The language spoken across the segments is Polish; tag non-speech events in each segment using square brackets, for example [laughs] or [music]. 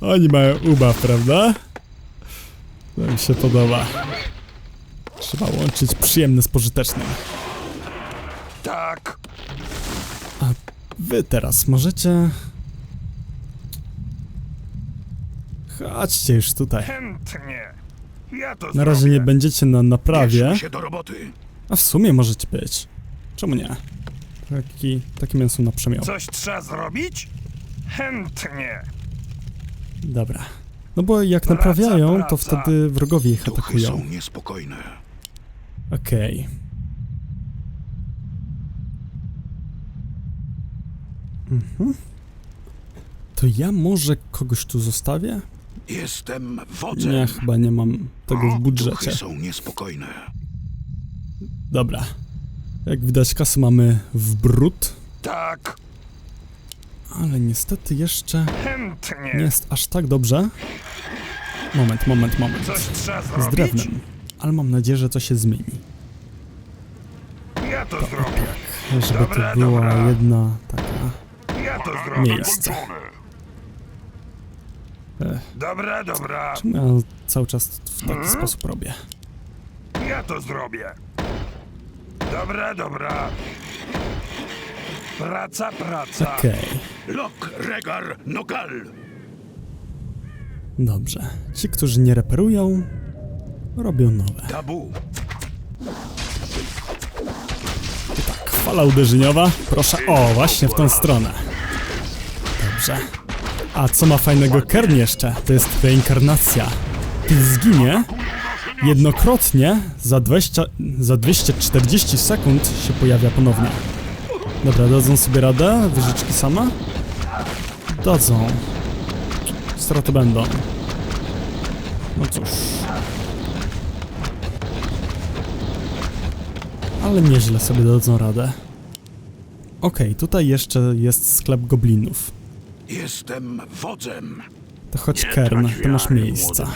Oni mają ubaw, prawda? To mi się podoba. Trzeba łączyć przyjemne z pożytecznym. Tak. Wy teraz możecie... Chodźcie już tutaj. Chętnie. Ja to Na razie nie zrobię. będziecie na naprawie, Bierzmy się do roboty. a w sumie możecie być. Czemu nie? Taki, takie mięso na przemiał. Coś trzeba zrobić? Chętnie. Dobra. No bo jak Praca, naprawiają, to praca. wtedy wrogowie ich Duchy atakują. są niespokojne. Okej. Mhm. To ja może kogoś tu zostawię? Jestem wodzem. Nie, chyba nie mam tego w Duchy budżecie. są niespokojne. Dobra. Jak widać, kasy mamy w brud, Tak. ale niestety jeszcze Chętnie. nie jest aż tak dobrze. Moment, moment, moment. Coś trzeba Z zrobić? drewnem. Ale mam nadzieję, że to się zmieni. Ja to zrobię. Żeby Dobra, to była dobra. jedna taka Ja to zrobię. miejsce. Ech. Dobra, dobra. Czemu ja cały czas w taki Mhm. sposób robię? Ja to zrobię. Dobra, dobra. Praca, praca. Okej, Lok, regar, nogal. dobrze. Ci, którzy nie reperują, robią nowe. Tabu. Tak, fala uderzeniowa. Proszę, o, właśnie w tą stronę. Dobrze. A co ma fajnego Kern jeszcze? To jest reinkarnacja. Kiedy zginie, jednokrotnie za, 20, za 240 sekund się pojawia ponownie. Dobra, dadzą sobie radę? Wyżyczki sama? Dadzą. Straty będą. No cóż. Ale nieźle sobie dadzą radę. Okej, tutaj jeszcze jest sklep goblinów. Jestem wodzem. To chodź Kern, to masz miejsca.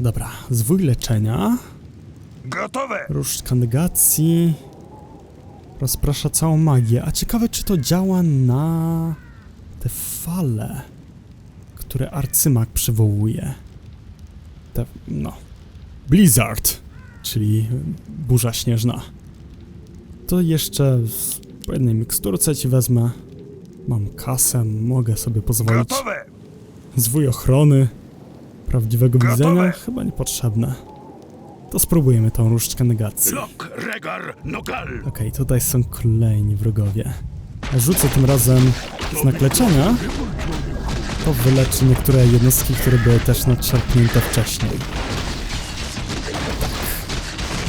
Dobra, zwój leczenia, Gotowe. różdżka negacji, rozprasza całą magię. A ciekawe, czy to działa na te fale, które arcymak przywołuje. Te, no. Blizzard, czyli burza śnieżna. To jeszcze po jednej miksturce ci wezmę. Mam kasę, mogę sobie pozwolić. Gotowe. Zwój ochrony prawdziwego Gotowe. widzenia chyba niepotrzebne. To spróbujemy tą różdżkę negacji. Lok, regar, nogal. Okej, tutaj są kolejni wrogowie. Rzucę tym razem znak leczenia. To wyleczy niektóre jednostki, które były też nadszarpnięte wcześniej. Tak.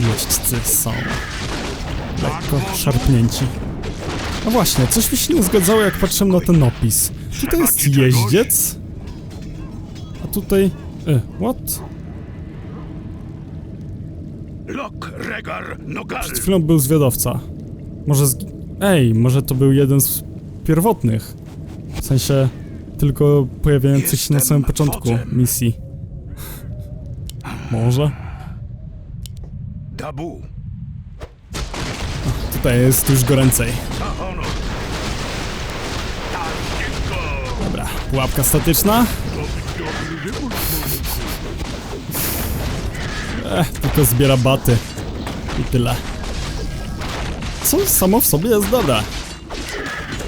Jeźdźcy są lekko szarpnięci. No właśnie, coś mi się nie zgadzało jak patrzyłem na ten opis. Tutaj jest jeździec, a tutaj... E, what? Lok, regar, nogal. Przed chwilą był zwiadowca. Może z... Ej, może to był jeden z pierwotnych. W sensie tylko pojawiających się na samym początku misji. Może? Tabu. Tutaj jest już goręcej. Honor. Dobra, pułapka statyczna. Ech, tylko zbiera baty. I tyle. Co samo w sobie jest dobre.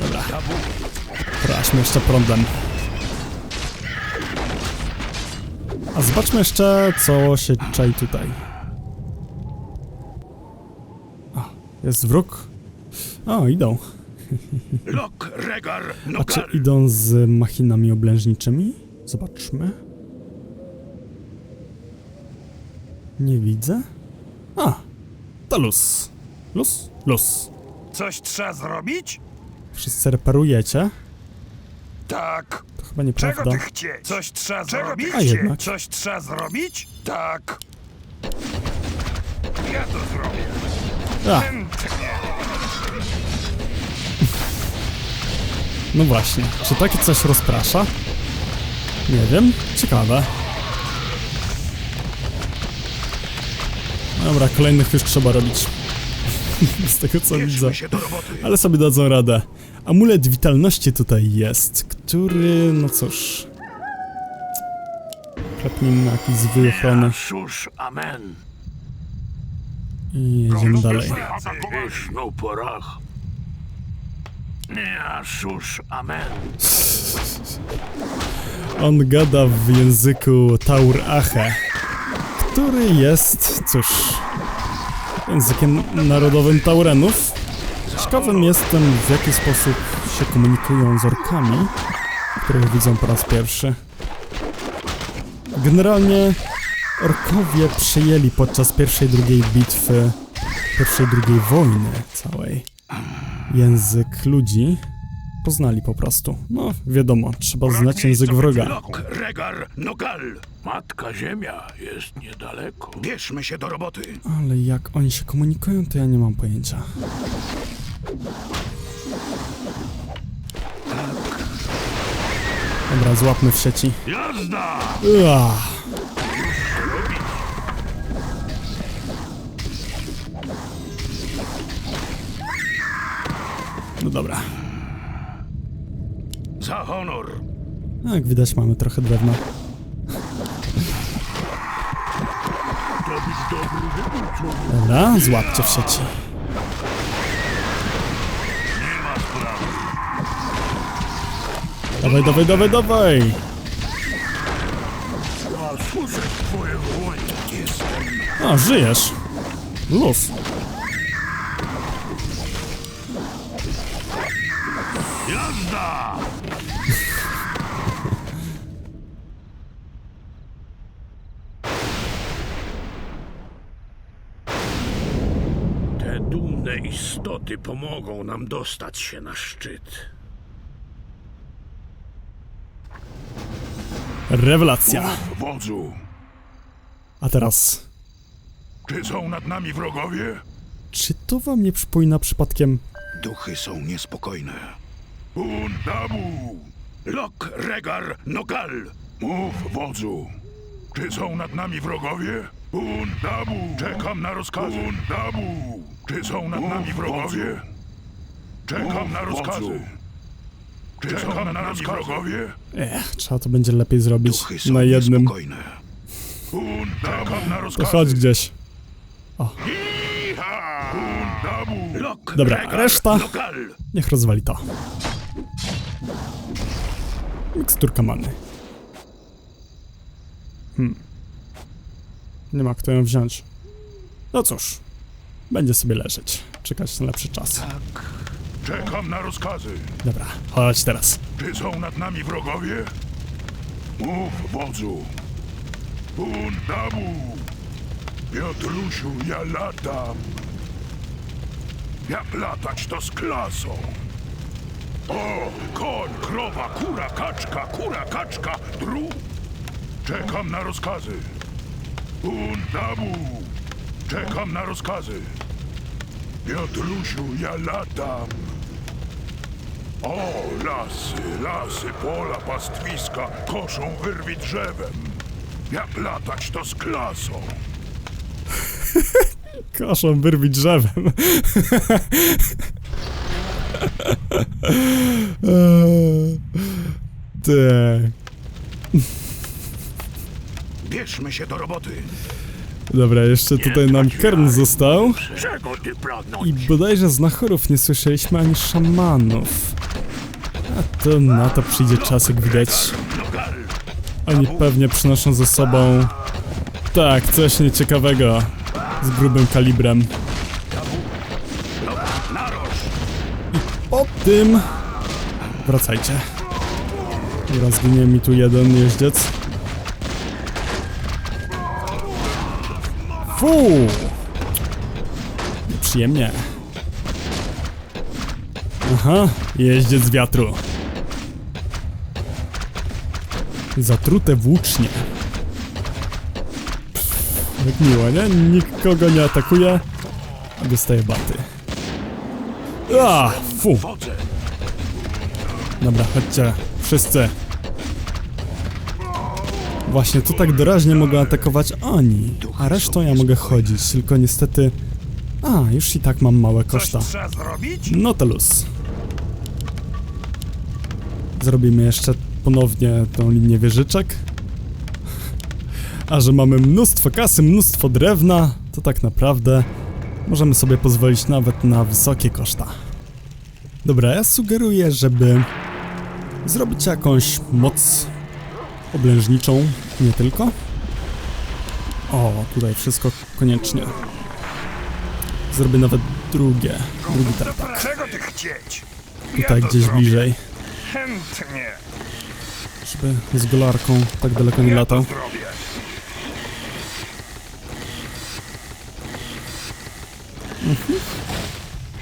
Dobra. Prośmy jeszcze prądem. A zobaczmy jeszcze, co się czai tutaj. O, jest wróg. O, idą. Lok, regar, A czy idą z machinami oblężniczymi? Zobaczmy. Nie widzę. A, to luz. Luz? Luz. Coś trzeba zrobić? Wszyscy reparujecie? Tak. To chyba Czego nieprawda. ty chcieć? Coś trzeba zrobić? A jednak. Coś trzeba zrobić? Tak. Ja to zrobię. A, no właśnie. Czy takie coś rozprasza? Nie wiem. Ciekawe. Dobra, kolejnych już trzeba robić. [laughs] z tego co widzę. Ale sobie dadzą radę. Amulet witalności tutaj jest, który, no cóż... Klepnijmy na jakiś zwój ochrony amen. i jedziemy dalej. Amen. On gada w języku Taur-Ache, który jest, cóż, językiem narodowym Taurenów. Ciekawym jestem, w jaki sposób się komunikują z orkami, których widzą po raz pierwszy. Generalnie orkowie przejęli podczas pierwszej, drugiej bitwy, pierwszej, drugiej wojny całej język ludzi. Poznali po prostu. No, wiadomo, trzeba znać język wroga. Lok, regar, nogal. Matka Ziemia jest niedaleko. Bierzmy się do roboty. Ale jak oni się komunikują, to ja nie mam pojęcia. Dobra, złapmy w sieci. Jazda! Ua. No dobra. Honor. Jak widać, mamy trochę drewna. Dobra, złapcie w sieci. Dawaj, dawaj, dawaj, dawaj! A, żyjesz. Luz. Nam dostać się na szczyt. Rewelacja. Wodzu, A teraz, czy są nad nami wrogowie? czy to wam nie przypomina przypadkiem... Duchy są niespokojne. Undabu! Lok, regar, nogal! Mów, wodzu. Czy są nad nami wrogowie? Undabu! Czekam na rozkazy. Undabu! Czy są nad nami wrogowie? Czekam na rozkazy. Są nad nami wrogowie? Ech, trzeba to będzie lepiej zrobić Duchy są na jednym. niespokojne. Czekam na To rozkazy. chodź gdzieś. Iha! Undabu! Lok, Dobra, regar, reszta? Niech rozwali to. Miksturka many. Hmm. Nie ma kto ją wziąć. No cóż. Będzie sobie leżeć. Czekać na lepszy czas. Czekam na rozkazy. Dobra, chodź teraz. Czy są nad nami wrogowie? Mów, wodzu. Bundabu! Piotrusiu, ja latam. Jak latać to z klasą. O, koń, krowa, kura, kaczka, kura, kaczka, dru. Czekam na rozkazy. Bundabu! Czekam na rozkazy. Piotrusiu, ja latam. O, lasy, lasy, pola, pastwiska, koszą wyrwi drzewem. Jak latać to z klasą. [laughs] Koszą wyrwi drzewem. [laughs] Tak. Bierzmy się do roboty. Dobra, jeszcze tutaj nam Kern został. Czego ty I bodajże z Nachorów nie słyszeliśmy ani szamanów. A to na to przyjdzie czas, jak widać. Oni pewnie przynoszą ze sobą... Tak, coś nieciekawego. Z grubym kalibrem. naroż. Po tym... Wracajcie. Dobra, zginie mi tu jeden jeździec. Fu! Nieprzyjemnie. Aha, jeździec wiatru. Zatrute włócznie. Jak miło, nie? Nikogo nie atakuje, a dostaje baty. A, fu! Dobra, chodźcie, wszyscy. Właśnie, tu tak doraźnie mogą atakować oni, a resztą ja mogę chodzić, tylko niestety... A, już i tak mam małe koszta. No to luz. Zrobimy jeszcze ponownie tą linię wieżyczek. A że mamy mnóstwo kasy, mnóstwo drewna, to tak naprawdę możemy sobie pozwolić nawet na wysokie koszta. Dobra, ja sugeruję, żeby zrobić jakąś moc oblężniczą, nie tylko. O, tutaj wszystko koniecznie. Zrobię nawet drugie, drugi tartak. Tutaj gdzieś bliżej, Chętnie. żeby z golarką tak daleko nie latał. zrobię.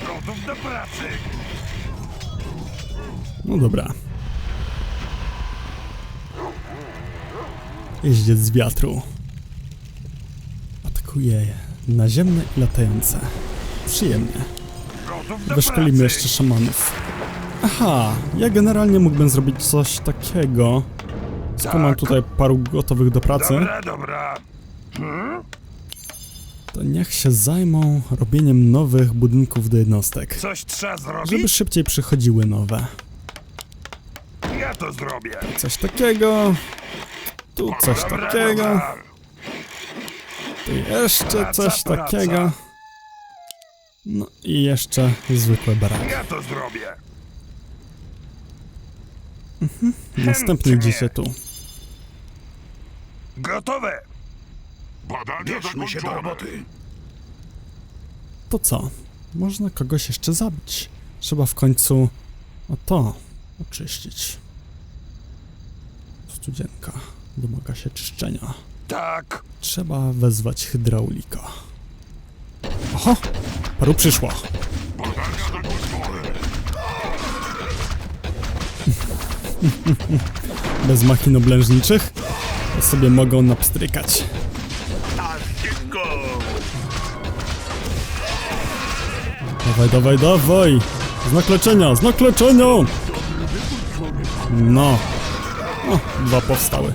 Gotów do pracy. No dobra. Jeździec z wiatru. Atakuje je naziemne i latające. Przyjemnie. Wyszkolimy jeszcze szamanów. Aha, ja generalnie mógłbym zrobić coś takiego. Skoro mam Tak. tutaj paru gotowych do pracy, Dobra, dobra. Hmm? to niech się zajmą robieniem nowych budynków do jednostek. Coś trzeba zrobić? Żeby szybciej przychodziły nowe. Ja to zrobię. Coś takiego. Tu coś Dobra, takiego. dobra. Tu jeszcze Praca, coś praca. takiego. No i jeszcze zwykłe baraki. Ja to zrobię. Następny Chętnie. idziecie tu. Gotowe. Badania Bierzmy się do roboty. To co? Można kogoś jeszcze zabić. Trzeba w końcu o to oczyścić. Studzienka domaga się czyszczenia. Tak. Trzeba wezwać hydraulika. Oho! Paru przyszło. [laughs] Bez machin oblężniczych to sobie mogą napstrykać. Dawaj, dawaj, dawaj! Znak leczenia, znak leczenia! No. O, dwa powstały.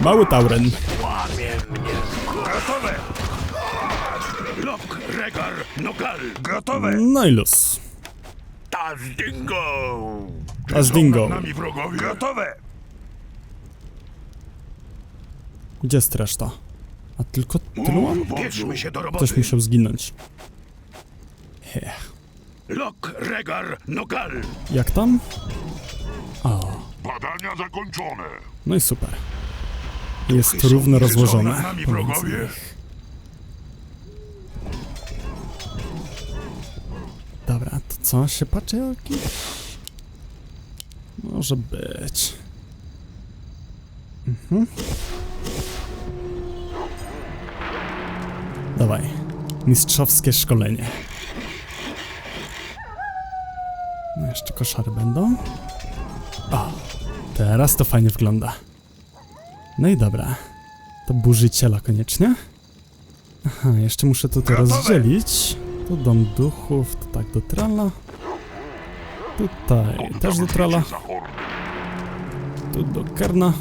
Mały tauren. Gotowe. Lok, regar, nogal. Gotowe. No i luz. Tazdingo! A z dingo. Są nad nami wrogowie. Gotowe. Gdzie jest reszta? A tylko tylu mam? Bierzmy się do roboty. Ktoś musiał zginąć. Hech. Lok, regar, nogal. Jak tam? O, Badania zakończone. no i super. Jest równo rozłożone. pomiędzy nich. Dobra, to co? Się patrzy jakiś? Może być. Mhm. Dawaj. Mistrzowskie szkolenie. No jeszcze koszary będą. O, teraz to fajnie wygląda. No i dobra. To burzyciela koniecznie. Aha, jeszcze muszę to, to Gotowe. rozdzielić. Tu dom duchów, to tak do trala. Tutaj też do trala. Tu do kerna.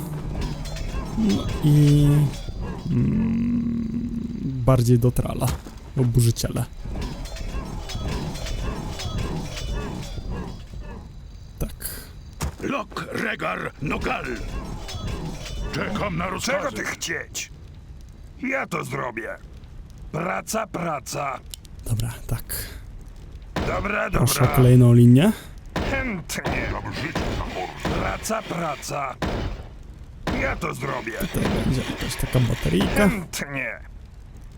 No i... Mm, bardziej do trala. Bo burzyciele. Tak. Lok, regar, nogal. Czekam na Czego rozkazy. ty chcieć? Ja to zrobię. Praca, praca. Dobra, tak. Dobra, Proszę o dobra. kolejną linię. Chętnie. Praca, praca. Ja to zrobię. Tutaj będzie jakaś taka bateryjka. Chętnie.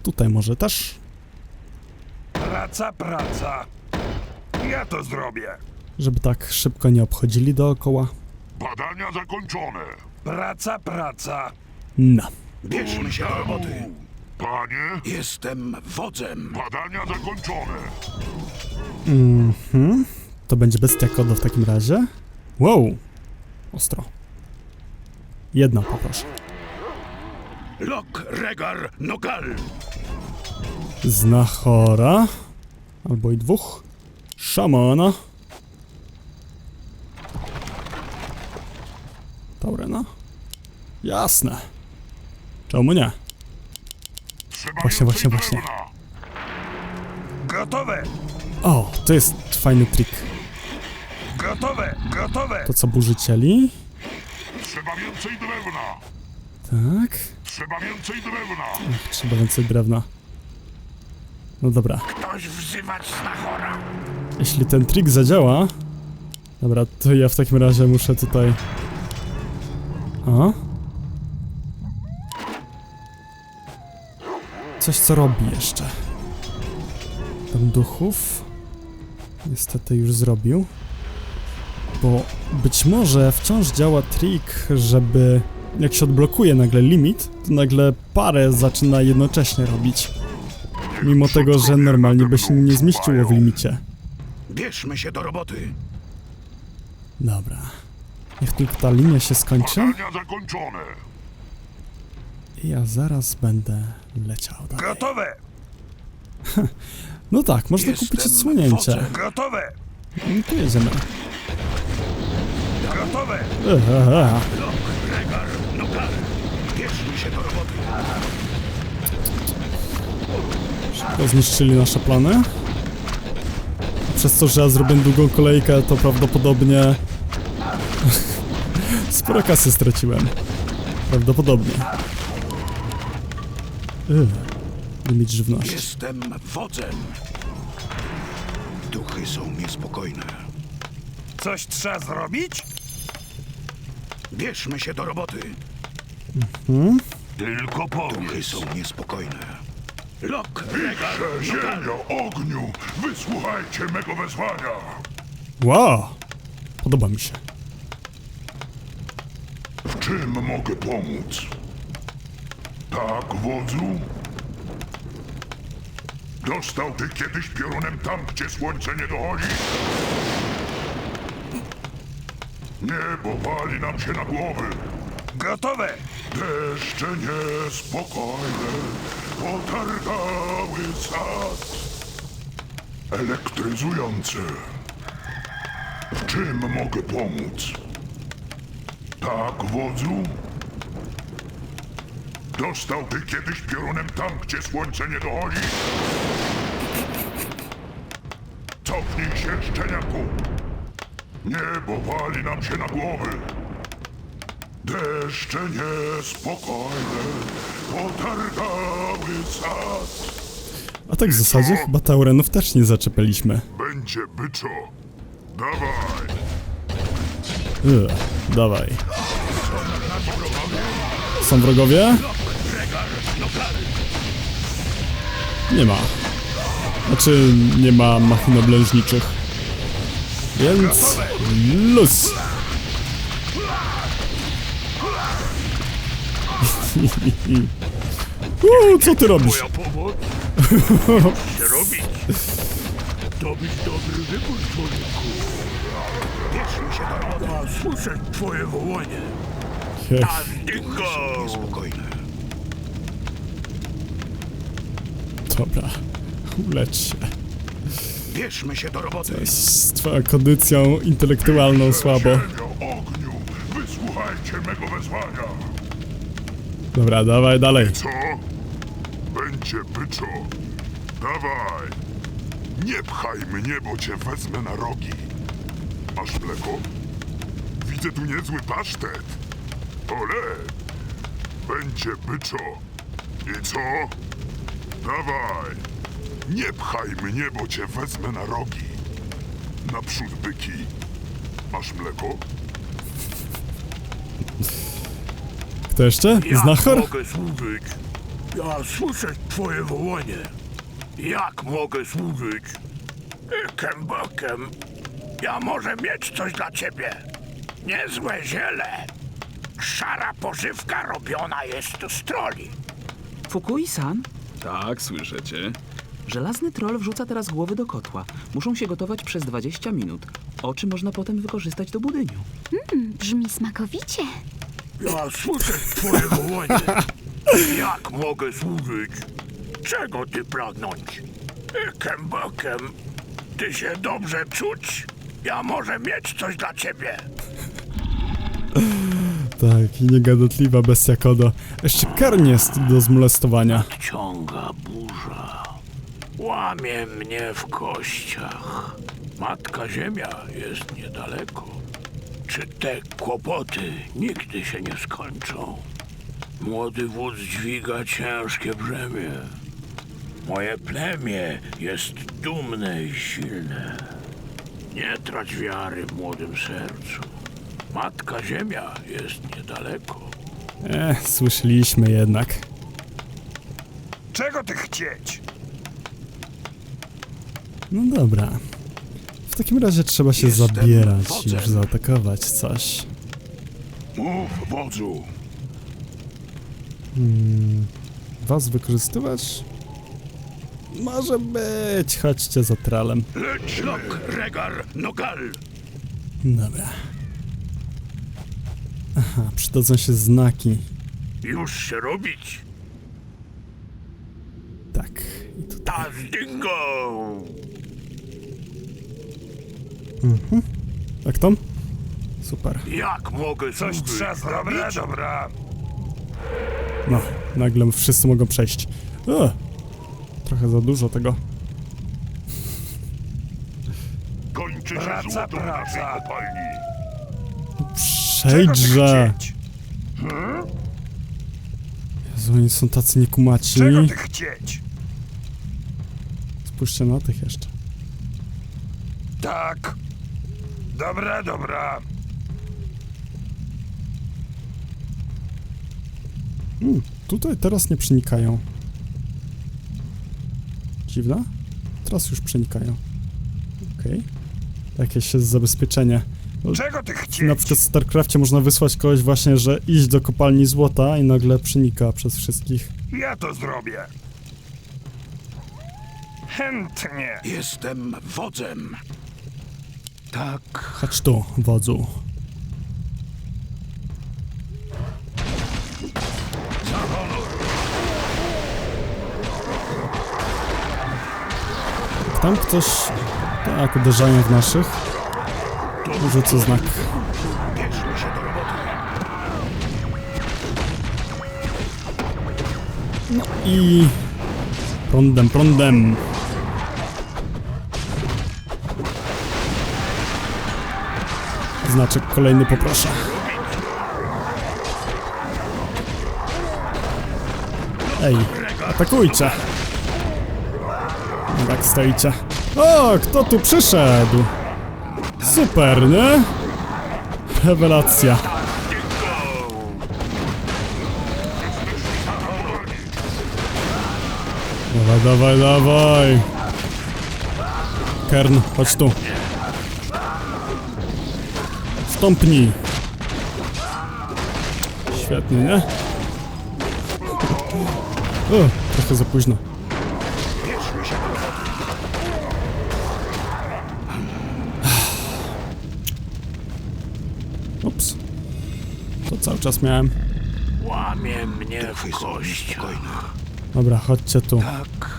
Tutaj może też. Praca, praca. Ja to zrobię. Żeby tak szybko nie obchodzili dookoła. Badania zakończone. Praca, praca. No. Bierzmy się do roboty. Panie? Jestem wodzem. Badania zakończone. Mhm. To będzie bestia kodo w takim razie. Wow. Ostro. Jedna poproszę. Lok, regar, nogal. Znachora. Albo i dwóch. Szamana. Taurena. Jasne. Czemu nie? Właśnie, właśnie, właśnie. Gotowe! O, to jest fajny trik. Gotowe! Gotowe! To co, burzycieli? Trzeba więcej drewna! Tak. Trzeba więcej drewna! Trzeba więcej drewna. No dobra. Ktoś wzywać znachora! Jeśli ten trik zadziała... Dobra, to ja w takim razie muszę tutaj... A? Coś co robi jeszcze. Tam duchów... Niestety już zrobił. Bo być może wciąż działa trik, żeby... Jak się odblokuje nagle limit, to nagle parę zaczyna jednocześnie robić. Mimo tego, że normalnie by się nie zmieściło w limicie. Bierzmy się do roboty. Dobra. Niech tylko ta linia się skończy Badania zakończone! I ja zaraz będę leciał dalej. Gotowe! [laughs] No tak, można Jestem kupić odsłonięcie. Gotowe! No to jedziemy. Gotowe! Roboty. To zniszczyli nasze plany. Przez to, że ja zrobię długą kolejkę, to prawdopodobnie... [laughs] Sporo kasy straciłem. Prawdopodobnie. Limit żywności. Jestem wodzem. Duchy są niespokojne. Coś trzeba zrobić? Bierzmy się do roboty. Tylko Duchy powiedz! są niespokojne. Lok, nogal. Ziemio, ogniu! Wysłuchajcie mego wezwania! Wow! Podoba mi się. W czym mogę pomóc? Tak, wodzu? Dostał ty kiedyś piorunem tam, gdzie słońce nie dochodzi? Niebo wali nam się na głowy. Gotowe! Deszcze niespokojne potargały sad. Elektryzujące. W czym mogę pomóc? Tak, wodzu? Dostał ty kiedyś piorunem tam, gdzie słońce nie dochodzi? Cofnij się, szczeniaku! Niebo wali nam się na głowy. Deszcze niespokojne potargały sad. A tak w zasadzie chyba Taurenów też nie zaczepiliśmy. Będzie byczo. Dawaj. Ugh, dawaj. Są wrogowie? Nie ma. Znaczy, nie ma machin oblężniczych. Więc... Luz! [laughs] Uuu, co ty robisz? robić. To być dobry wybór, człowieku. Bierzmy się do roboty. A słyszę twoje wołanie. Duchy są niespokojne. Dobra. Ulecz się. Bierzmy się do roboty. Z twoją kondycją intelektualną słabo. Ogniu, wysłuchajcie mego wezwania. Dobra, dawaj dalej. Co? Będzie byczo. Dawaj. Nie pchaj mnie, bo cię wezmę na rogi. Masz mleko? Widzę tu niezły pasztet. Ole. Będzie byczo. I co? Dawaj. Nie pchaj mnie, bo cię wezmę na rogi. Naprzód byki. Masz mleko? Kto jeszcze? Znachor? mogę służyć? Ja słyszę twoje wołanie. Jak mogę służyć? Ikem bokiem. Ja może mieć coś dla ciebie. Niezłe ziele. Szara pożywka robiona jest z troli. Fukui-san, Tak, słyszę cię. żelazny troll wrzuca teraz głowy do kotła. Muszą się gotować przez 20 minut. Oczy można potem wykorzystać do budyniu. Brzmi smakowicie. Ja słyszę twoje wołanie. Jak mogę służyć? Czego ty pragnąć? Ikem bokiem. Ty się dobrze czuć? Ja może mieć coś dla ciebie. Tak, i niegadatliwa bestia Kodo. Jeszcze Kern jest do zmolestowania. Ciąga burza. Łamie mnie w kościach. Matka Ziemia jest niedaleko. Czy te kłopoty nigdy się nie skończą? Młody wódz dźwiga ciężkie brzemię. Moje plemię jest dumne i silne. Nie trać wiary w młodym sercu. Matka Ziemia jest niedaleko. E, słyszeliśmy jednak. Czego ty chcieć? No dobra. W takim razie trzeba się Jestem zabierać, wodzem. już zaatakować coś. Mów, wodzu. Was wykorzystywać? Może być, chodźcie za tralem. Leć, Lok, Regar, Nogal. Dobra. Aha, przydadzą się znaki. Już się robić. Tak. I tutaj. Tazdingo! Tak tam? Super. Jak mogę Coś trzeba zrobić? Dobra, dobra. No, nagle wszyscy mogą przejść. O, trochę za dużo tego. Kończy się Praca, złoto w naszej praca. kopalni. Przejdźże! chcieć? Jezu, oni są tacy niekumaci. Czego ty chcieć? Spójrzcie na tych jeszcze. Tak. Dobra, dobra. Mm, tutaj teraz nie przenikają. Dziwne? Teraz już przenikają. Okej. Jakieś jest zabezpieczenie. Czego ty Na chcieć? przykład w StarCrafcie można wysłać kogoś właśnie, że iść do kopalni złota i nagle przenika przez wszystkich. Ja to zrobię. Chętnie. Jestem wodzem. Tak. Chodź tu, wodzu. Tam ktoś... Tak, uderzają w naszych. Znak. Bierzmy się do roboty. I... Prądem, prądem. Znaczek kolejny poproszę. Ej, atakujcie. Tak stoicie. O, kto tu przyszedł? Super, nie? Rewelacja. Dawaj, dawaj, dawaj. Kern, chodź tu. Wstąpnij. Świetnie, nie? O, trochę za późno. Cały czas miałem. Łamie mnie w kościach. Dobra, chodźcie tu. Tak.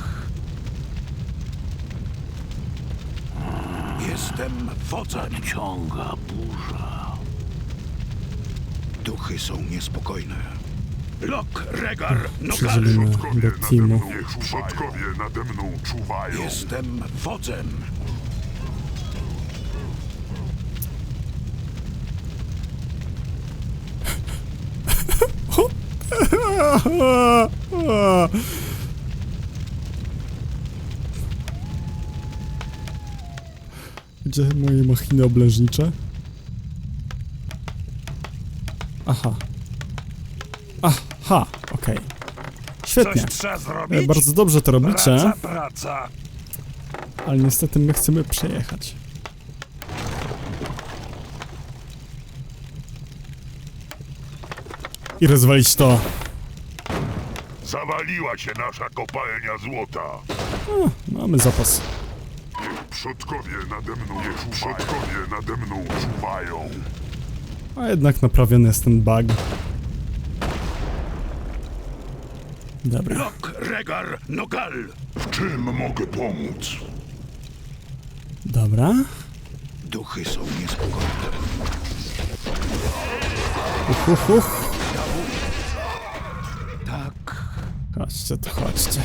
Jestem wodzem. Ciąga burza. Duchy są niespokojne. Lok, Regar, Nogal. Przeżyjmy do teamu. Niech przodkowie nade mną czuwają. Jestem wodzem. Gdzie moje machiny oblężnicze? Aha. Aha, okej. Świetnie. Coś trzeba E, zrobić? Bardzo dobrze to robicie, Praca, praca. ale niestety my chcemy przejechać. I rozwalić to. Zawaliła się nasza kopalnia złota. Mamy zapas. Niech przodkowie nade mną Niech przodkowie nade mną czuwają. A jednak naprawiony jest ten bug. Dobra. Lok, Regar, Nogal. W czym mogę pomóc? Dobra. Duchy są niespokojne. Uch, uch, uch. Tak. Chodźcie tu, chodźcie.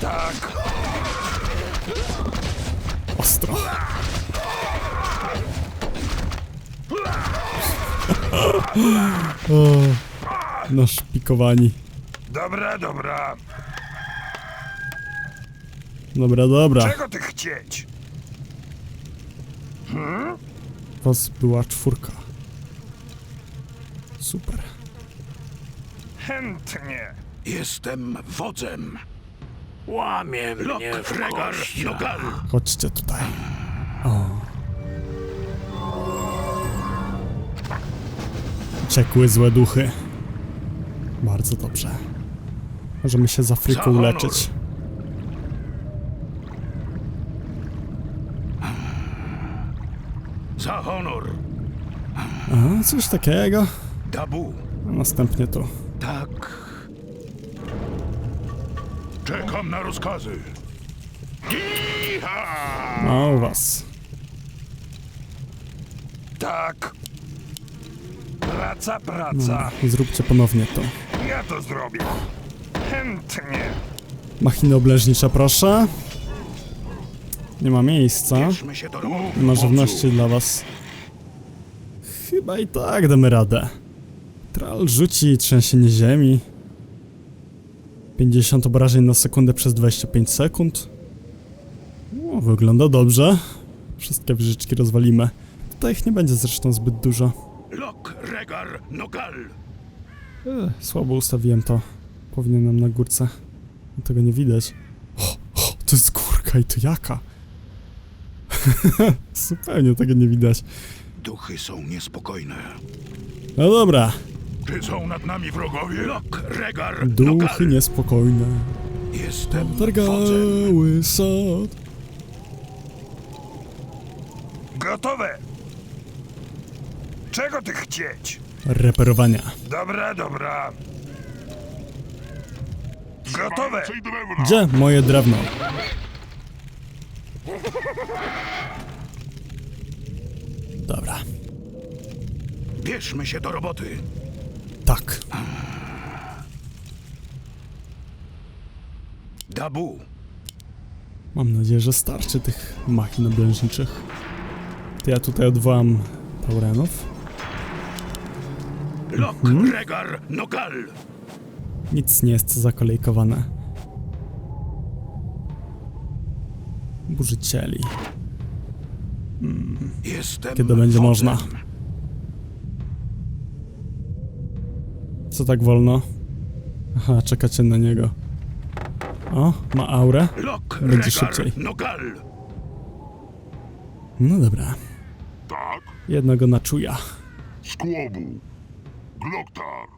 Tak, Ostro. o, naszpikowani. dobra, dobra. Dobra, dobra. Czego ty chcieć? Was była czwórka. Super. Chętnie. Jestem wodzem. Łamie mnie w Regar, kościach. Nogal. Chodźcie tutaj. O. Uciekły złe duchy. Bardzo dobrze. Możemy się z Za Afryką honor. leczyć. Za honor. A, coś takiego. Dabu. A Następnie tu. Tak. Czekam na rozkazy. Giha! A u was. Tak. Praca, No, praca. zróbcie ponownie to. Ja to zrobię. Chętnie. Machiny obleżnicze, proszę. Nie ma miejsca. Nie ma żywności dla was. Chyba i tak damy radę. Tral rzuci trzęsienie ziemi. 50 obrażeń na sekundę przez 25 sekund. O, wygląda dobrze. Wszystkie wieżyczki rozwalimy. Tutaj ich nie będzie zresztą zbyt dużo. Lok, Regar, Nogal. E, słabo ustawiłem to. Powinienem na górce. Tego nie widać. O, o, to jest górka i to jaka? [laughs] Zupełnie tego nie widać. Duchy są niespokojne. No dobra, Czy są nad nami wrogowie? Lok, Regar, duchy Nogal. niespokojne. Jestem wodzem. Targały sad. Gotowe. Czego ty chcieć? Reperowania. Dobra, dobra. Gotowe. Gdzie moje drewno? Dobra, Bierzmy się do roboty. tak. Dabu. Mam nadzieję, że starczy tych machin oblężniczych. To ja tutaj odwołam Taurenów. Lok, Regar, Nogal. Nic nie jest zakolejkowane. Burzycieli. Jestem Kiedy będzie można? Co tak wolno? Aha, czekacie na niego. O, ma aurę. Będzie szybciej. No dobra. Tak. Jednego na czuja. Skłobu. Gloktar.